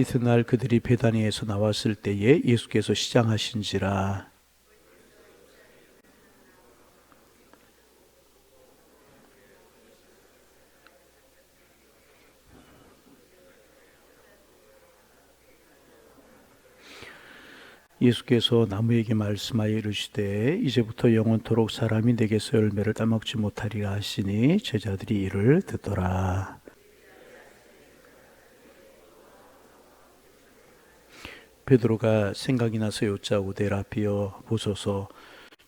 이튿날 그들이 베다니에서 나왔을 때에 예수께서 시장하신지라 예수께서 나무에게 말씀하여 이르시되 이제부터 영원토록 사람이 내게서 열매를 따먹지 못하리라 하시니 제자들이 이를 듣더라. 베드로가 생각이 나서 여짜오되 라피여 보소서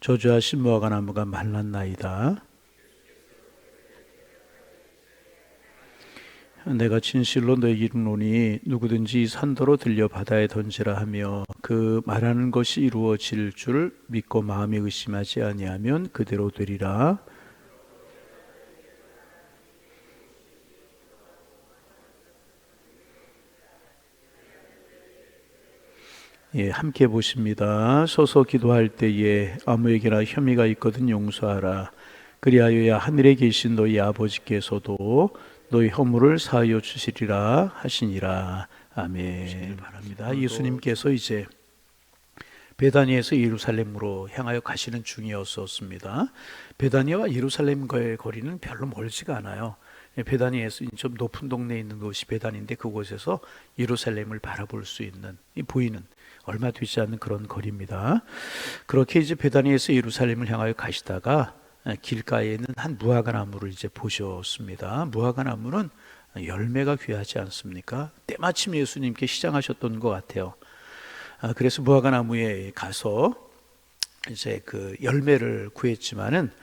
저주하신 무화과 나무가 말랐나이다. 내가 진실로 너에게 이르노니 누구든지 산더로 들려 바다에 던지라 하며 그 말하는 것이 이루어질 줄 믿고 마음에 의심하지 아니하면 그대로 되리라. 예, 함께 보십니다. 서서 기도할 때에 아무에게나 혐의가 있거든 용서하라. 그리하여야 하늘에 계신 너희 아버지께서도 너희 허물을 사하여 주시리라 하시니라. 아멘. 바랍니다. 예수님께서 이제 베다니에서 예루살렘으로 향하여 가시는 중이었었습니다. 베다니와 예루살렘과의 거리는 별로 멀지가 않아요. 베다니에서 좀 높은 동네에 있는 곳이 베다니인데 그곳에서 예루살렘을 바라볼 수 있는 보이는 얼마 되지 않는 그런 거리입니다. 그렇게 이제 베다니에서 예루살렘을 향하여 가시다가 길가에 있는 한 무화과 나무를 이제 보셨습니다. 무화과 나무는 열매가 귀하지 않습니까? 때마침 예수님께 시장하셨던 것 같아요. 아, 그래서 무화과 나무에 가서 이제 그 열매를 구했지만은 아,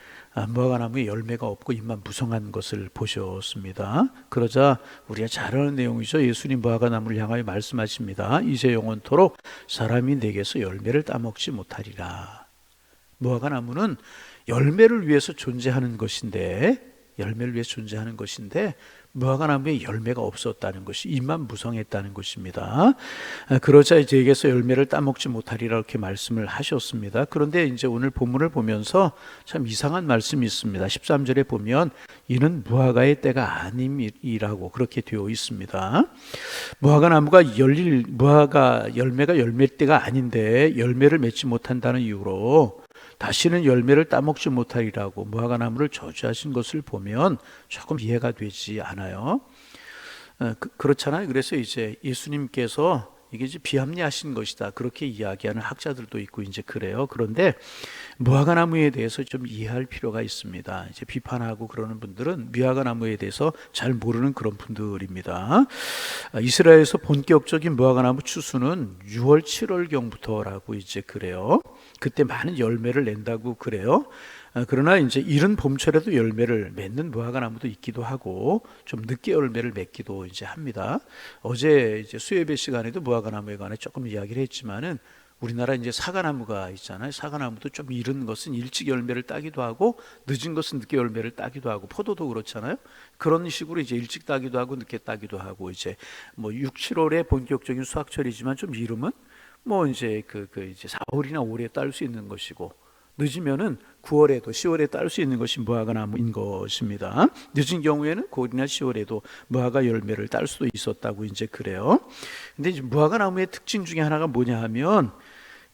무화과나무에 열매가 없고 잎만 무성한 것을 보셨습니다. 그러자 우리가 잘 아는 내용이죠. 예수님 무화과나무를 향하여 말씀하십니다. 이제 영원토록 사람이 내게서 열매를 따먹지 못하리라. 무화과나무는 열매를 위해서 존재하는 것인데 열매를 위해 존재하는 것인데 무화과나무에 열매가 없었다는 것이 입만 무성했다는 것입니다. 아, 그러자 이제 에게서 열매를 따먹지 못하리라 이렇게 말씀을 하셨습니다. 그런데 이제 오늘 본문을 보면서 참 이상한 말씀이 있습니다. 13절에 보면 이는 무화과의 때가 아님이라고 그렇게 되어 있습니다. 무화과나무가 열릴 무화과 열매가 열매 때가 아닌데 열매를 맺지 못한다는 이유로 다시는 열매를 따먹지 못하리라고 무화과나무를 저주하신 것을 보면 조금 이해가 되지 않아요. 어, 그, 렇잖아요 그래서 이제 예수님께서 이게 이제 비합리하신 것이다. 그렇게 이야기하는 학자들도 있고 이제 그래요. 그런데 무화과나무에 대해서 좀 이해할 필요가 있습니다. 이제 비판하고 그러는 분들은 무화과나무에 대해서 잘 모르는 그런 분들입니다. 아, 이스라엘에서 본격적인 무화과나무 추수는 6월 7월 경부터라고 이제 그래요. 그때 많은 열매를 낸다고 그래요. 아, 그러나 이제 이른 봄철에도 열매를 맺는 무화과 나무도 있기도 하고 좀 늦게 열매를 맺기도 이제 합니다. 어제 이제 수예배 시간에도 무화과 나무에 관해 조금 이야기를 했지만은 우리나라 이제 사과나무가 있잖아요. 사과나무도 좀 이른 것은 일찍 열매를 따기도 하고 늦은 것은 늦게 열매를 따기도 하고 포도도 그렇잖아요. 그런 식으로 이제 일찍 따기도 하고 늦게 따기도 하고 이제 뭐 6, 7월에 본격적인 수확철이지만 좀 이름은 뭐 이제 그, 그 이제 4월이나 5월에 딸수 있는 것이고 늦으면은 9월에도 10월에 딸수 있는 것이 무화과 나무인 것입니다. 늦은 경우에는 9월이나 10월에도 무화과 열매를 딸 수도 있었다고 이제 그래요. 근데 이제 무화과 나무의 특징 중에 하나가 뭐냐 하면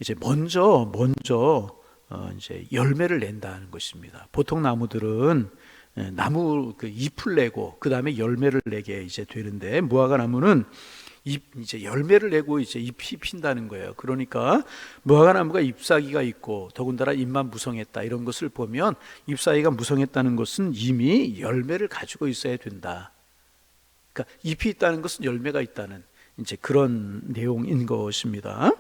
이제 먼저 먼저 어 이제 열매를 낸다는 것입니다. 보통 나무들은 예, 나무 그 잎을 내고 그 다음에 열매를 내게 이제 되는데 무화과 나무는 잎 이제 열매를 내고 이제 잎이 핀다는 거예요. 그러니까 무화과나무가 잎사귀가 있고 더군다나 잎만 무성했다 이런 것을 보면 잎사귀가 무성했다는 것은 이미 열매를 가지고 있어야 된다. 그러니까 잎이 있다는 것은 열매가 있다는 이제 그런 내용인 것입니다.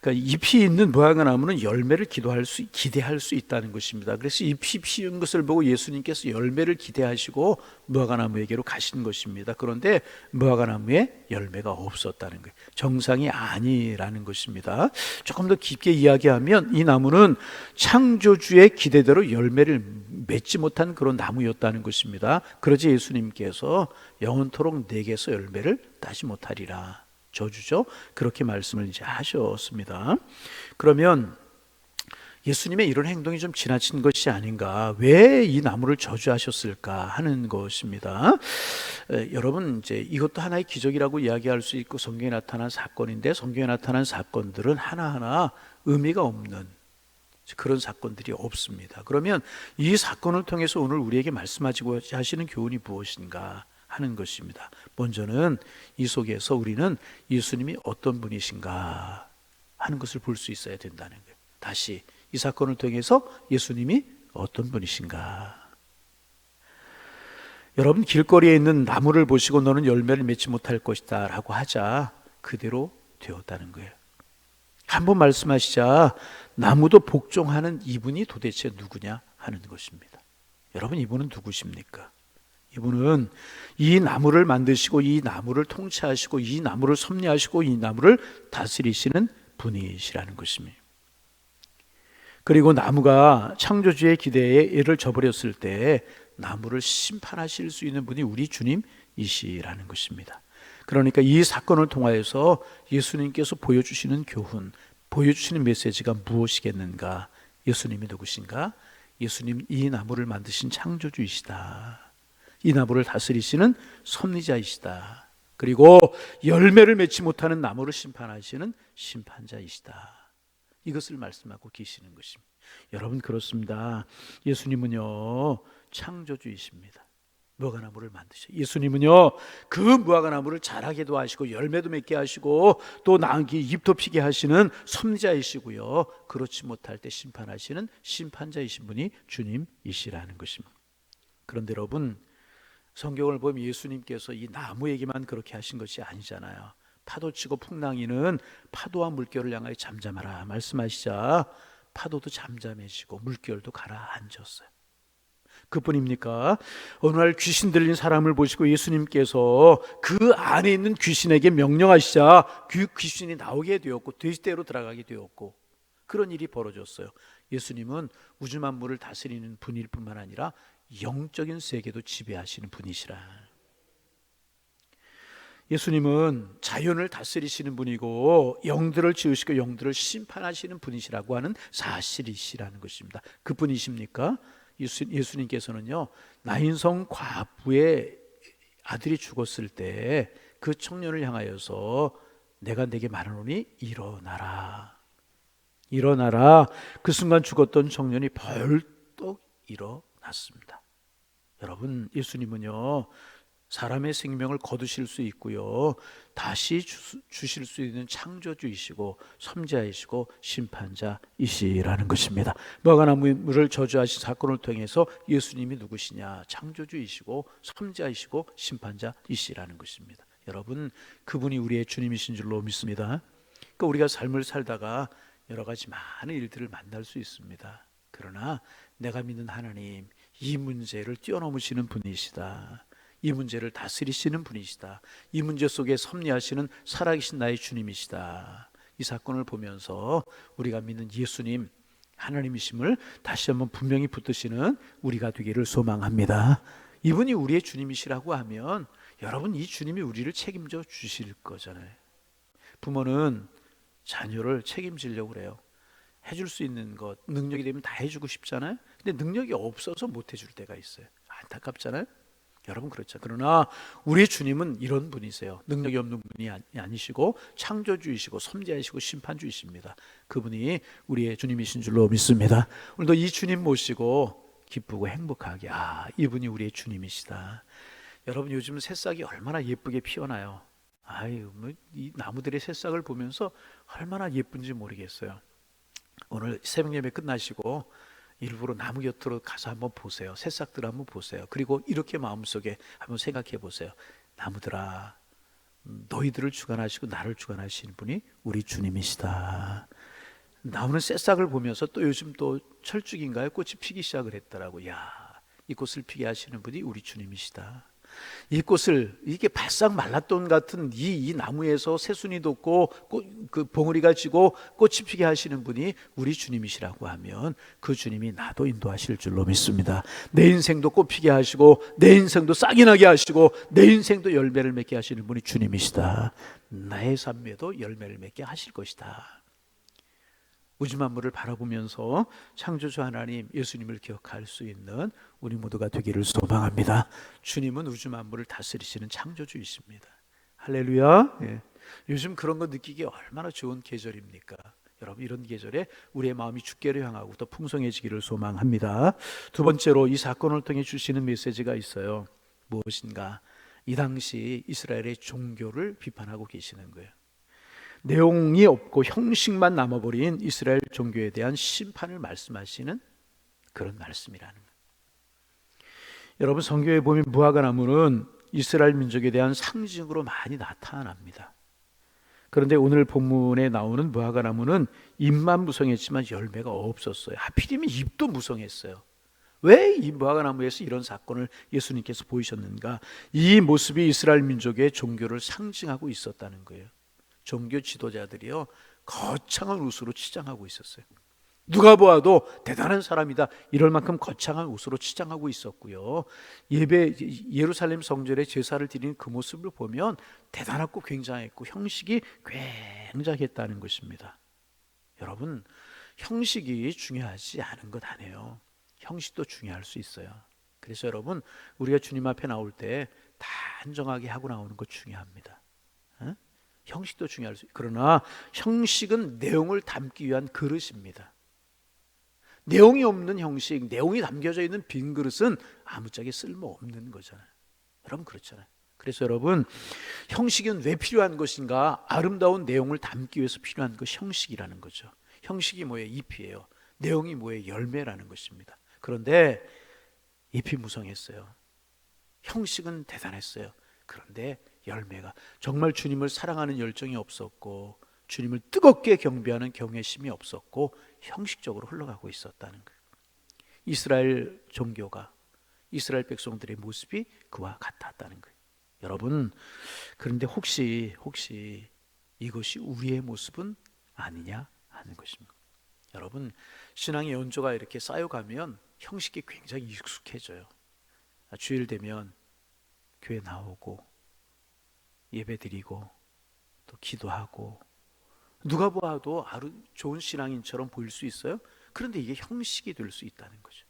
그러니까 잎이 있는 무화과 나무는 열매를 기도할 수 기대할 수 있다는 것입니다. 그래서 잎이 피운 것을 보고 예수님께서 열매를 기대하시고 무화과 나무에게로 가신 것입니다. 그런데 무화과 나무에 열매가 없었다는 거예요. 정상이 아니라는 것입니다. 조금 더 깊게 이야기하면 이 나무는 창조주의 기대대로 열매를 맺지 못한 그런 나무였다는 것입니다. 그러지 예수님께서 영원토록 내게서 열매를 따지 못하리라. 저주죠. 그렇게 말씀을 이제 하셨습니다. 그러면 예수님의 이런 행동이 좀 지나친 것이 아닌가, 왜 이 나무를 저주하셨을까 하는 것입니다. 에, 여러분, 이제 이것도 하나의 기적이라고 이야기할 수 있고 성경에 나타난 사건인데 성경에 나타난 사건들은 하나하나 의미가 없는 그런 사건들이 없습니다. 그러면 이 사건을 통해서 오늘 우리에게 말씀하시고 하시는 교훈이 무엇인가 하는 것입니다. 먼저는 이 속에서 우리는 예수님이 어떤 분이신가 하는 것을 볼 수 있어야 된다는 거예요. 다시 이 사건을 통해서 예수님이 어떤 분이신가. 여러분 길거리에 있는 나무를 보시고 너는 열매를 맺지 못할 것이다 라고 하자 그대로 되었다는 거예요. 한번 말씀하시자 나무도 복종하는 이분이 도대체 누구냐 하는 것입니다. 여러분 이분은 누구십니까? 이분은 이 나무를 만드시고 이 나무를 통치하시고 이 나무를 섭리하시고 이 나무를 다스리시는 분이시라는 것입니다. 그리고 나무가 창조주의 기대에 애를 저버렸을 때 나무를 심판하실 수 있는 분이 우리 주님이시라는 것입니다. 그러니까 이 사건을 통하여서 예수님께서 보여주시는 교훈, 보여주시는 메시지가 무엇이겠는가? 예수님이 누구신가? 예수님 이 나무를 만드신 창조주이시다. 이 나무를 다스리시는 섭리자이시다. 그리고 열매를 맺지 못하는 나무를 심판하시는 심판자이시다. 이것을 말씀하고 계시는 것입니다. 여러분 그렇습니다. 예수님은요 창조주이십니다. 무화과나무를 만드셔. 예수님은요 그 무화과나무를 자라게도 하시고 열매도 맺게 하시고 또 나기 잎도 피게 하시는 섭리자이시고요. 그렇지 못할 때 심판하시는 심판자이신 분이 주님이시라는 것입니다. 그런데 여러분 성경을 보면 예수님께서 이 나무 얘기만 그렇게 하신 것이 아니잖아요. 파도치고 풍랑이는 파도와 물결을 향하여 잠잠하라 말씀하시자 파도도 잠잠해지고 물결도 가라앉았어요. 그뿐입니까? 어느 날 귀신 들린 사람을 보시고 예수님께서 그 안에 있는 귀신에게 명령하시자 그 귀신이 나오게 되었고 돼지대로 들어가게 되었고 그런 일이 벌어졌어요. 예수님은 우주 만물을 다스리는 분일 뿐만 아니라 영적인 세계도 지배하시는 분이시라. 예수님은 자연을 다스리시는 분이고 영들을 지으시고 영들을 심판하시는 분이시라고 하는 사실이시라는 것입니다. 그분이십니까? 예수, 예수님께서는요 나인성 과부의 아들이 죽었을 때 그 청년을 향하여서 내가 내게 말하노니 일어나라 일어나라 그 순간 죽었던 청년이 벌떡 일어났습니다. 여러분 예수님은요 사람의 생명을 거두실 수 있고요. 다시 주, 주실 수 있는 창조주이시고 섬자이시고 심판자이시라는 것입니다. 무화과나무를 저주하신 사건을 통해서 예수님이 누구시냐? 창조주이시고 섬자이시고 심판자이시라는 것입니다. 여러분, 그분이 우리의 주님이신 줄로 믿습니다. 그러니까 우리가 삶을 살다가 여러 가지 많은 일들을 만날 수 있습니다. 그러나 내가 믿는 하나님 이 문제를 뛰어넘으시는 분이시다. 이 문제를 다스리시는 분이시다. 이 문제 속에 섭리하시는 살아계신 나의 주님이시다. 이 사건을 보면서 우리가 믿는 예수님 하나님이심을 다시 한번 분명히 붙드시는 우리가 되기를 소망합니다. 이분이 우리의 주님이시라고 하면 여러분 이 주님이 우리를 책임져 주실 거잖아요. 부모는 자녀를 책임지려고 그래요. 해줄 수 있는 것, 능력이 되면 다 해주고 싶잖아요. 근데 능력이 없어서 못 해줄 때가 있어요. 안타깝잖아요. 여러분 그렇죠. 그러나 우리 주님은 이런 분이세요. 능력이 없는 분이 아니시고 창조주이시고 섬자이시고 심판주이십니다. 그분이 우리의 주님이신 줄로 믿습니다. 오늘도 이 주님 모시고 기쁘고 행복하게 아 이분이 우리의 주님이시다. 여러분 요즘 새싹이 얼마나 예쁘게 피어나요. 아유 뭐 이 나무들의 새싹을 보면서 얼마나 예쁜지 모르겠어요. 오늘 새벽 예배 끝나시고 일부러 나무 곁으로 가서 한번 보세요. 새싹들 한번 보세요. 그리고 이렇게 마음속에 한번 생각해 보세요. 나무들아, 너희들을 주관하시고 나를 주관하시는 분이 우리 주님이시다. 나오는 새싹을 보면서 또 요즘 또 철쭉인가요? 꽃이 피기 시작을 했더라고. 야, 이 꽃을 피게 하시는 분이 우리 주님이시다. 이 꽃을 이게 바싹 말랐던 같은 이, 이 나무에서 새순이 돋고 꽃, 그 봉우리가 지고 꽃이 피게 하시는 분이 우리 주님이시라고 하면 그 주님이 나도 인도하실 줄로 믿습니다. 내 인생도 꽃 피게 하시고 내 인생도 싹이 나게 하시고 내 인생도 열매를 맺게 하시는 분이 주님이시다. 나의 삶에도 열매를 맺게 하실 것이다. 우주 만물을 바라보면서 창조주 하나님 예수님을 기억할 수 있는 우리 모두가 되기를 소망합니다. 주님은 우주 만물을 다스리시는 창조주이십니다. 할렐루야. 예. 요즘 그런 거 느끼기 얼마나 좋은 계절입니까? 여러분 이런 계절에 우리의 마음이 주께를 향하고 더 풍성해지기를 소망합니다. 두 번째로 이 사건을 통해 주시는 메시지가 있어요. 무엇인가? 이 당시 이스라엘의 종교를 비판하고 계시는 거예요. 내용이 없고 형식만 남아버린 이스라엘 종교에 대한 심판을 말씀하시는 그런 말씀이라는. 여러분 성경에 보면 무화과 나무는 이스라엘 민족에 대한 상징으로 많이 나타납니다. 그런데 오늘 본문에 나오는 무화과 나무는 잎만 무성했지만 열매가 없었어요. 하필이면 잎도 무성했어요. 왜 이 무화과 나무에서 이런 사건을 예수님께서 보이셨는가? 이 모습이 이스라엘 민족의 종교를 상징하고 있었다는 거예요. 종교 지도자들이요 거창한 웃으로 치장하고 있었어요. 누가 보아도 대단한 사람이다 이럴 만큼 거창한 웃으로 치장하고 있었고요. 예배 예루살렘 성전에 제사를 드리는 그 모습을 보면 대단하고 굉장했고 형식이 굉장했다는 것입니다. 여러분 형식이 중요하지 않은 것 아니에요. 형식도 중요할 수 있어요. 그래서 여러분 우리가 주님 앞에 나올 때 단정하게 하고 나오는 것 중요합니다. 형식도 중요할 수 그러나 형식은 내용을 담기 위한 그릇입니다. 내용이 없는 형식, 내용이 담겨져 있는 빈 그릇은 아무짝에 쓸모 없는 거잖아요. 여러분 그렇잖아요. 그래서 여러분 형식은 왜 필요한 것인가? 아름다운 내용을 담기 위해서 필요한 것 형식이라는 거죠. 형식이 뭐예요? 잎이에요. 내용이 뭐예요? 열매라는 것입니다. 그런데 잎이 무성했어요. 형식은 대단했어요. 그런데 열매가 정말 주님을 사랑하는 열정이 없었고 주님을 뜨겁게 경배하는 경외심이 없었고 형식적으로 흘러가고 있었다는 거예요. 이스라엘 종교가 이스라엘 백성들의 모습이 그와 같았다는 거예요. 여러분 그런데 혹시 혹시 이것이 우리의 모습은 아니냐 하는 것입니다. 여러분 신앙의 연조가 이렇게 쌓여가면 형식이 굉장히 익숙해져요. 주일 되면 교회 나오고 예배드리고 또 기도하고 누가 보아도 아주 좋은 신앙인처럼 보일 수 있어요. 그런데 이게 형식이 될 수 있다는 거죠.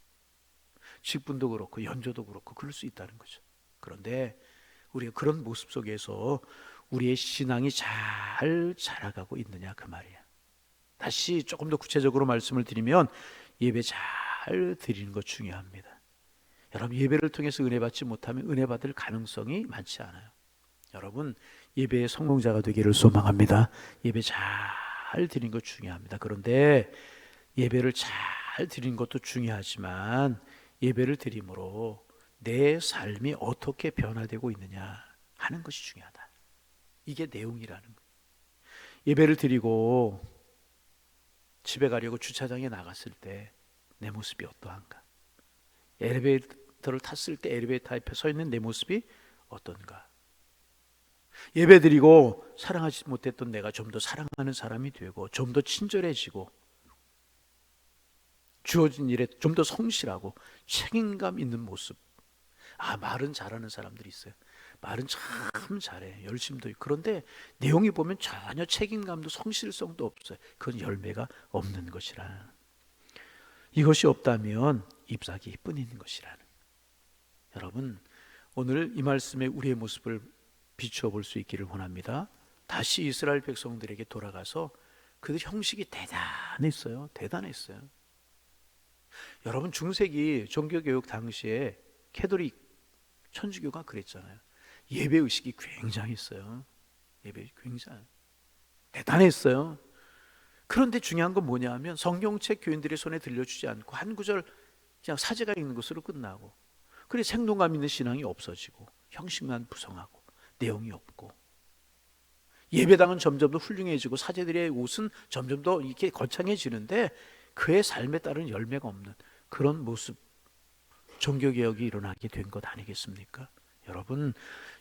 직분도 그렇고 연조도 그렇고 그럴 수 있다는 거죠. 그런데 우리가 그런 모습 속에서 우리의 신앙이 잘 자라가고 있느냐 그 말이야. 다시 조금 더 구체적으로 말씀을 드리면 예배 잘 드리는 것 중요합니다. 여러분 예배를 통해서 은혜 받지 못하면 은혜 받을 가능성이 많지 않아요. 여러분 예배의 성공자가 되기를 소망합니다. 예배 잘 드린 것 중요합니다. 그런데 예배를 잘 드린 것도 중요하지만 예배를 드림으로 내 삶이 어떻게 변화되고 있느냐 하는 것이 중요하다. 이게 내용이라는 거예요. 예배를 드리고 집에 가려고 주차장에 나갔을 때 내 모습이 어떠한가? 엘리베이터를 탔을 때 엘리베이터 앞에 서 있는 내 모습이 어떤가? 예배드리고 사랑하지 못했던 내가 좀 더 사랑하는 사람이 되고 좀 더 친절해지고 주어진 일에 좀 더 성실하고 책임감 있는 모습. 아 말은 잘하는 사람들이 있어요. 말은 참 잘해 열심도 그런데 내용이 보면 전혀 책임감도 성실성도 없어요. 그건 열매가 없는 것이라. 이것이 없다면 잎사귀 뿐인 것이라는. 여러분 오늘 이 말씀에 우리의 모습을 비추어 볼 수 있기를 원합니다. 다시 이스라엘 백성들에게 돌아가서 그들 형식이 대단했어요. 대단했어요. 여러분 중세기 종교교육 당시에 캐도릭 천주교가 그랬잖아요. 예배 의식이 굉장했어요. 예배 굉장히 대단했어요. 그런데 중요한 건 뭐냐 면 성경책 교인들의 손에 들려주지 않고 한 구절 그냥 사제가 읽는 것으로 끝나고 그래 생동감 있는 신앙이 없어지고 형식만 부성하고 내용이 없고. 예배당은 점점 더 훌륭해지고 사제들의 옷은 점점 더 이렇게 거창해지는데 그의 삶에 따른 열매가 없는 그런 모습 종교개혁이 일어나게 된 것 아니겠습니까? 여러분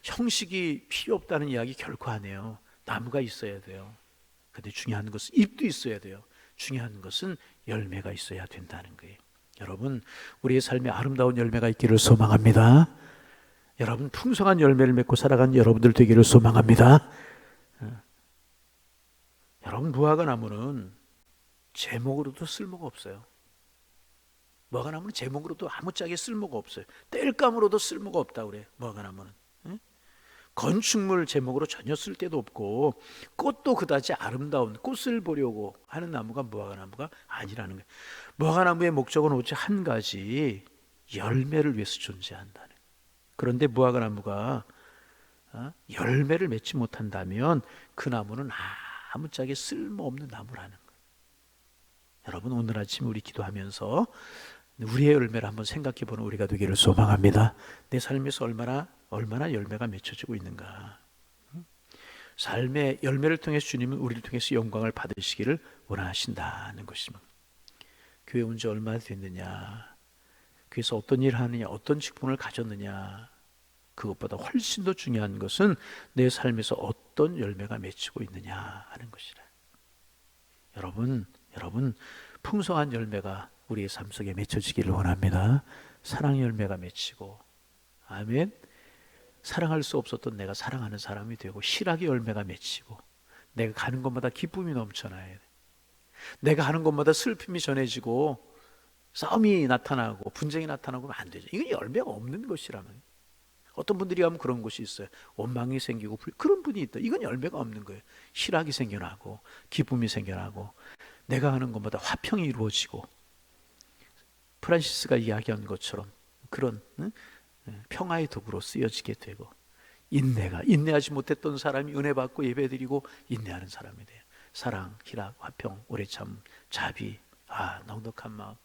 형식이 필요 없다는 이야기 결코 안 해요. 나무가 있어야 돼요. 근데 중요한 것은 잎도 있어야 돼요. 중요한 것은 열매가 있어야 된다는 거예요. 여러분 우리의 삶에 아름다운 열매가 있기를 소망합니다 여러분 풍성한 열매를 맺고 살아간 여러분들 되기를 소망합니다. 어. 여러분 무화과 나무는 제목으로도 쓸모가 없어요. 무화과 나무는 제목으로도 아무짝에 쓸모가 없어요. 땔감으로도 쓸모가 없다 그래. 무화과 나무는. 응? 건축물 제목으로 전혀 쓸 데도 없고 꽃도 그다지 아름다운 꽃을 보려고 하는 나무가 무화과 나무가 아니라는 거예요. 무화과 나무의 목적은 오직 한 가지 열매를 위해서 존재한다는. 그런데 무화과나무가 어? 열매를 맺지 못한다면 그 나무는 아무짝에 쓸모없는 나무라는 거예요. 여러분 오늘 아침 우리 기도하면서 우리의 열매를 한번 생각해 보는 우리가 되기를 소망합니다. 내 삶에서 얼마나 얼마나 열매가 맺혀지고 있는가. 삶의 열매를 통해 주님은 우리를 통해서 영광을 받으시기를 원하신다는 것입니다. 교회 온 지 얼마나 됐느냐, 교회에서 어떤 일을 하느냐, 어떤 직분을 가졌느냐, 그것보다 훨씬 더 중요한 것은 내 삶에서 어떤 열매가 맺히고 있느냐 하는 것이라. 여러분, 여러분 풍성한 열매가 우리의 삶 속에 맺혀지기를 원합니다. 사랑 열매가 맺히고, 아멘. 사랑할 수 없었던 내가 사랑하는 사람이 되고, 실학의 열매가 맺히고, 내가 가는 곳마다 기쁨이 넘쳐나야 돼. 내가 하는 곳마다 슬픔이 전해지고, 싸움이 나타나고, 분쟁이 나타나고 안 되죠. 이건 열매가 없는 것이라면. 어떤 분들이 하면 그런 곳이 있어요. 원망이 생기고 그런 분이 있다. 이건 열매가 없는 거예요. 실학이 생겨나고 기쁨이 생겨나고 내가 하는 것마다 화평이 이루어지고 프란시스가 이야기한 것처럼 그런 응? 평화의 도구로 쓰여지게 되고 인내가 인내하지 못했던 사람이 은혜 받고 예배드리고 인내하는 사람이 돼요. 사랑, 희락, 화평, 오래 참, 자비, 아 넉넉한 마음,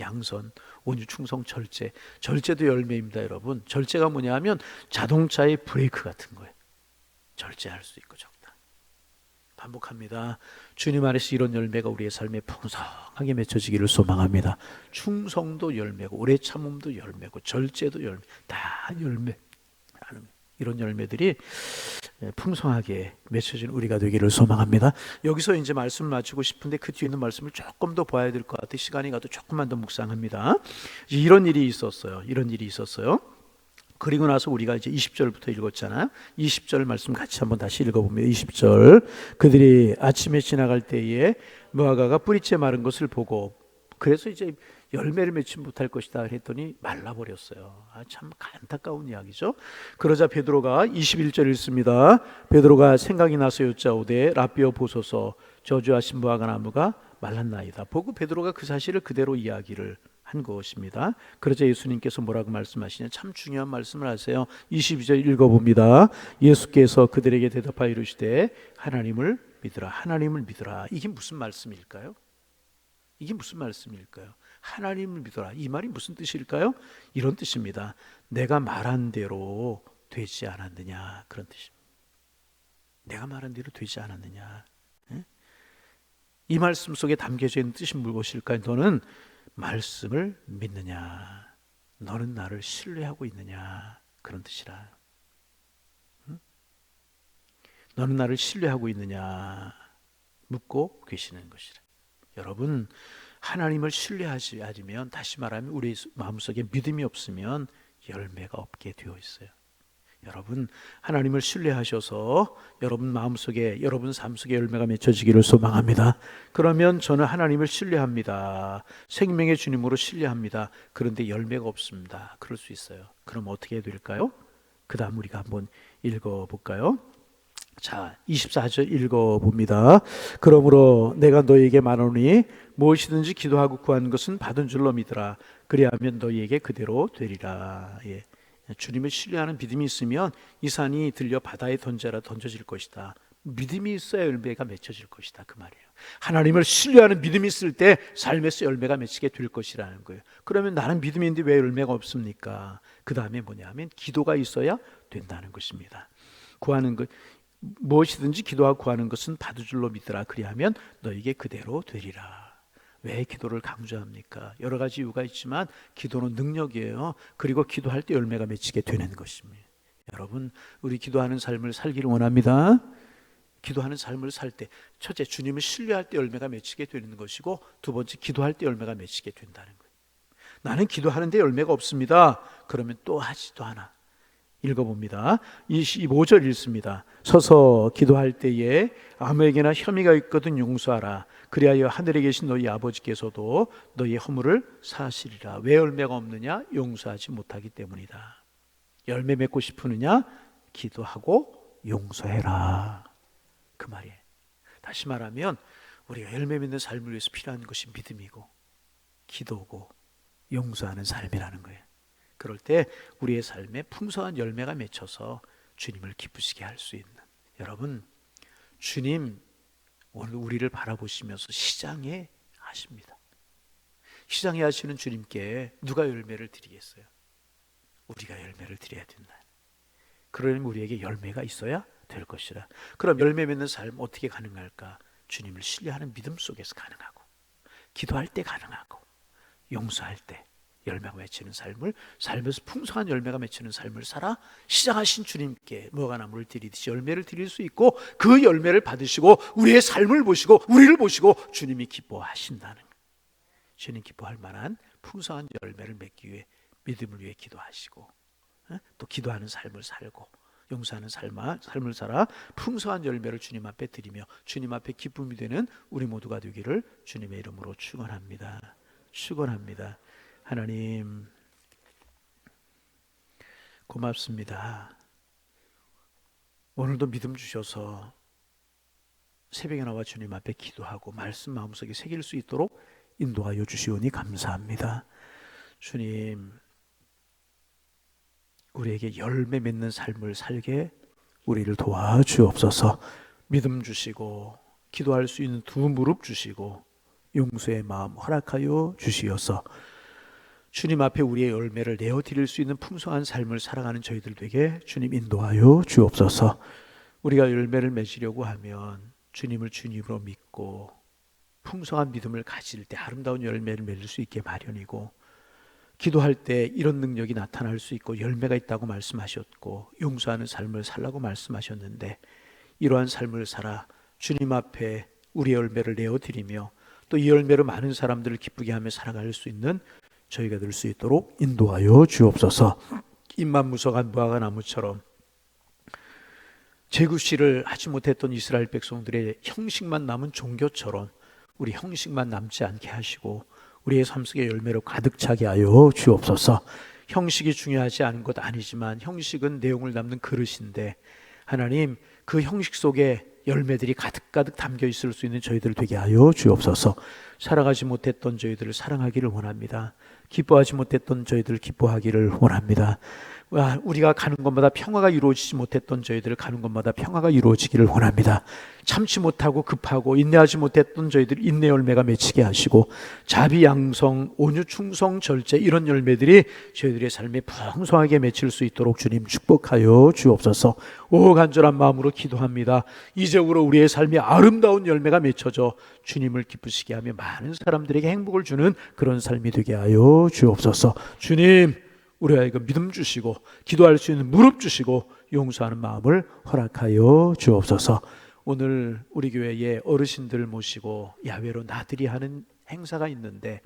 양선, 온유, 충성, 절제. 절제도 열매입니다, 여러분. 절제가 뭐냐하면 자동차의 브레이크 같은 거예요. 절제할 수 있고 적다. 반복합니다. 주님 안에서 이런 열매가 우리의 삶에 풍성하게 맺혀지기를 소망합니다. 충성도 열매고 오래 참음도 열매고 절제도 열매 다 열매. 이런 열매들이 풍성하게 맺혀진 우리가 되기를 소망합니다. 여기서 이제 말씀을 마치고 싶은데 그 뒤에 있는 말씀을 조금 더 봐야 될 것 같아 시간이 가도 조금만 더 묵상합니다. 이런 일이 있었어요. 이런 일이 있었어요. 그리고 나서 우리가 이제 20절부터 읽었잖아요. 20절 말씀 같이 한번 다시 읽어보면 20절 그들이 아침에 지나갈 때에 무화과가 뿌리째 마른 것을 보고 그래서 이제 열매를 맺지 못할 것이다 했더니 말라버렸어요. 아, 참 안타까운 이야기죠. 그러자 베드로가 21절 읽습니다. 베드로가 생각이 나서 여짜오되 라비어 보소서 저주하신 무화과 나무가 말랐나이다. 보고 베드로가 그 사실을 그대로 이야기를 한 것입니다. 그러자 예수님께서 뭐라고 말씀하시냐 참 중요한 말씀을 하세요. 22절 읽어봅니다. 예수께서 그들에게 대답하여 이르시되 하나님을 믿으라 하나님을 믿으라 이게 무슨 말씀일까요? 이게 무슨 말씀일까요? 하나님을 믿어라. 이 말이 무슨 뜻일까요? 이런 뜻입니다. 내가 말한 대로 되지 않았느냐. 그런 뜻입니다. 내가 말한 대로 되지 않았느냐. 이 말씀 속에 담겨져 있는 뜻이 무엇일까요? 너는 말씀을 믿느냐. 너는 나를 신뢰하고 있느냐. 그런 뜻이라. 너는 나를 신뢰하고 있느냐. 묻고 계시는 것이라. 여러분, 하나님을 신뢰하지 않으면 다시 말하면 우리 마음속에 믿음이 없으면 열매가 없게 되어 있어요. 여러분 하나님을 신뢰하셔서 여러분 마음속에 여러분 삶 속에 열매가 맺혀지기를 소망합니다. 그러면 저는 하나님을 신뢰합니다. 생명의 주님으로 신뢰합니다. 그런데 열매가 없습니다. 그럴 수 있어요. 그럼 어떻게 될까요? 그다음 우리가 한번 읽어 볼까요? 자, 24절 읽어 봅니다. 그러므로 내가 너에게 말하노니 무엇이든지 기도하고 구하는 것은 받은 줄로 믿으라. 그리하면 너에게 그대로 되리라. 예. 주님을 신뢰하는 믿음이 있으면 이 산이 들려 바다에 던져라 던져질 것이다. 믿음이 있어야 열매가 맺혀질 것이다. 그 말이에요. 하나님을 신뢰하는 믿음이 있을 때 삶에서 열매가 맺히게 될 것이라는 거예요. 그러면 나는 믿음인데 왜 열매가 없습니까? 그 다음에 뭐냐면 기도가 있어야 된다는 것입니다. 구하는 것 무엇이든지 기도하고 구하는 것은 받을 줄로 믿으라 그리하면 너에게 그대로 되리라. 왜 기도를 강조합니까? 여러 가지 이유가 있지만 기도는 능력이에요. 그리고 기도할 때 열매가 맺히게 되는 것입니다. 여러분, 우리 기도하는 삶을 살기를 원합니다. 기도하는 삶을 살 때 첫째 주님을 신뢰할 때 열매가 맺히게 되는 것이고 두 번째 기도할 때 열매가 맺히게 된다는 거예요. 나는 기도하는데 열매가 없습니다. 그러면 또 하지도 않아. 읽어봅니다. 25절 읽습니다. 서서 기도할 때에 아무에게나 혐의가 있거든 용서하라. 그리하여 하늘에 계신 너희 아버지께서도 너희 허물을 사하시리라. 왜 열매가 없느냐? 용서하지 못하기 때문이다. 열매 맺고 싶으느냐? 기도하고 용서해라. 그 말이에요. 다시 말하면 우리가 열매 맺는 삶을 위해서 필요한 것이 믿음이고 기도고 용서하는 삶이라는 거예요. 그럴 때 우리의 삶에 풍성한 열매가 맺혀서 주님을 기쁘시게 할 수 있는 여러분 주님 오늘 우리를 바라보시면서 시장에 하십니다. 시장에 하시는 주님께 누가 열매를 드리겠어요? 우리가 열매를 드려야 된다. 그러면 우리에게 열매가 있어야 될 것이라. 그럼 열매 맺는 삶 어떻게 가능할까? 주님을 신뢰하는 믿음 속에서 가능하고, 기도할 때 가능하고, 용서할 때 열매가 맺히는 삶을 살면서 풍성한 열매가 맺히는 삶을 살아 시작하신 주님께 무화과 나무를 드리듯이 열매를 드릴 수 있고 그 열매를 받으시고 우리의 삶을 보시고 우리를 보시고 주님이 기뻐하신다는. 주님 기뻐할 만한 풍성한 열매를 맺기 위해 믿음을 위해 기도하시고 어? 또 기도하는 삶을 살고 용서하는 삶아, 삶을 살아 풍성한 열매를 주님 앞에 드리며 주님 앞에 기쁨이 되는 우리 모두가 되기를 주님의 이름으로 축원합니다. 축원합니다. 하나님 고맙습니다. 오늘도 믿음 주셔서 새벽에 나와 주님 앞에 기도하고 말씀 마음속에 새길 수 있도록 인도하여 주시오니 감사합니다. 주님 우리에게 열매 맺는 삶을 살게 우리를 도와주옵소서. 믿음 주시고 기도할 수 있는 두 무릎 주시고 용서의 마음 허락하여 주시어서 주님 앞에 우리의 열매를 내어 드릴 수 있는 풍성한 삶을 살아가는 저희들 되게 주님 인도하여 주옵소서. 우리가 열매를 맺으려고 하면 주님을 주님으로 믿고 풍성한 믿음을 가질 때 아름다운 열매를 맺을 수 있게 마련이고 기도할 때 이런 능력이 나타날 수 있고 열매가 있다고 말씀하셨고 용서하는 삶을 살라고 말씀하셨는데 이러한 삶을 살아 주님 앞에 우리 열매를 내어 드리며 또 이 열매로 많은 사람들을 기쁘게 하며 살아갈 수 있는 저희가 될 수 있도록 인도하여 주옵소서. 입만 무성한 무화과 나무처럼 제구시를 하지 못했던 이스라엘 백성들의 형식만 남은 종교처럼 우리 형식만 남지 않게 하시고 우리의 삶 속에 열매로 가득 차게 하여 주옵소서. 형식이 중요하지 않은 것 아니지만 형식은 내용을 담는 그릇인데 하나님 그 형식 속에 열매들이 가득가득 담겨 있을 수 있는 저희들 되게 하여 주옵소서. 살아가지 못했던 저희들을 사랑하기를 원합니다. 기뻐하지 못했던 저희들 기뻐하기를 원합니다. 우리가 가는 곳마다 평화가 이루어지지 못했던 저희들 가는 곳마다 평화가 이루어지기를 원합니다. 참지 못하고 급하고 인내하지 못했던 저희들 인내 열매가 맺히게 하시고 자비 양성, 온유 충성 절제 이런 열매들이 저희들의 삶에 풍성하게 맺힐 수 있도록 주님 축복하여 주옵소서. 오 간절한 마음으로 기도합니다. 이제부로 우리의 삶에 아름다운 열매가 맺혀져 주님을 기쁘시게 하며 많은 사람들에게 행복을 주는 그런 삶이 되게 하여 주옵소서. 주님 우리 아이가 믿음 주시고 기도할 수 있는 무릎 주시고 용서하는 마음을 허락하여 주옵소서. 오늘 우리 교회에 어르신들 모시고 야외로 나들이 하는 행사가 있는데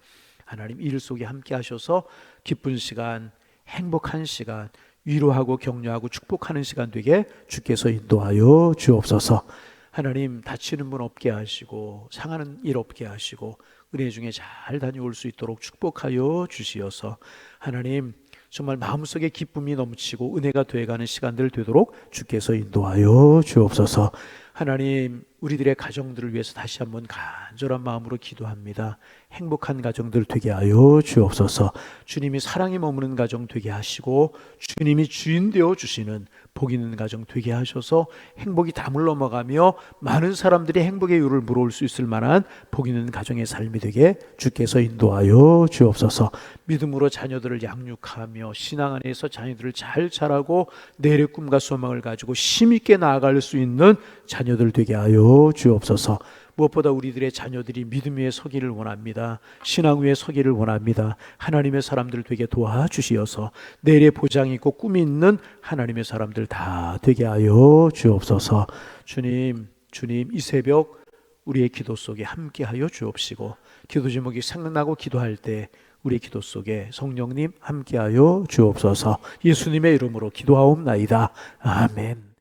하나님 일 속에 함께 하셔서 기쁜 시간, 행복한 시간, 위로하고 격려하고 축복하는 시간 되게 주께서 인도하여 주옵소서. 하나님 다치는 분 없게 하시고 상하는 일 없게 하시고 은혜 중에 잘 다녀올 수 있도록 축복하여 주시어서 하나님 정말 마음속에 기쁨이 넘치고 은혜가 되어가는 시간들 되도록 주께서 인도하여 주옵소서. 하나님 우리들의 가정들을 위해서 다시 한번 간절한 마음으로 기도합니다. 행복한 가정들 되게 하여 주옵소서. 주님이 사랑이 머무는 가정 되게 하시고 주님이 주인 되어 주시는 복 있는 가정 되게 하셔서 행복이 담을 넘어가며 많은 사람들이 행복의 이유를 물어올 수 있을 만한 복 있는 가정의 삶이 되게 주께서 인도하여 주옵소서. 믿음으로 자녀들을 양육하며 신앙 안에서 자녀들을 잘 자라고 내일의 꿈과 소망을 가지고 힘 있게 나아갈 수 있는 자녀들 되게 하여 주옵소서. 무엇보다 우리들의 자녀들이 믿음 위에 서기를 원합니다. 신앙 위에 서기를 원합니다. 하나님의 사람들 되게 도와주시어서 내일의 보장이 있고 꿈이 있는 하나님의 사람들 다 되게 하여 주옵소서. 주님, 주님 이 새벽 우리의 기도 속에 함께 하여 주옵시고 기도 제목이 생각나고 기도할 때 우리 기도 속에 성령님 함께하여 주옵소서. 예수님의 이름으로 기도하옵나이다. 아멘.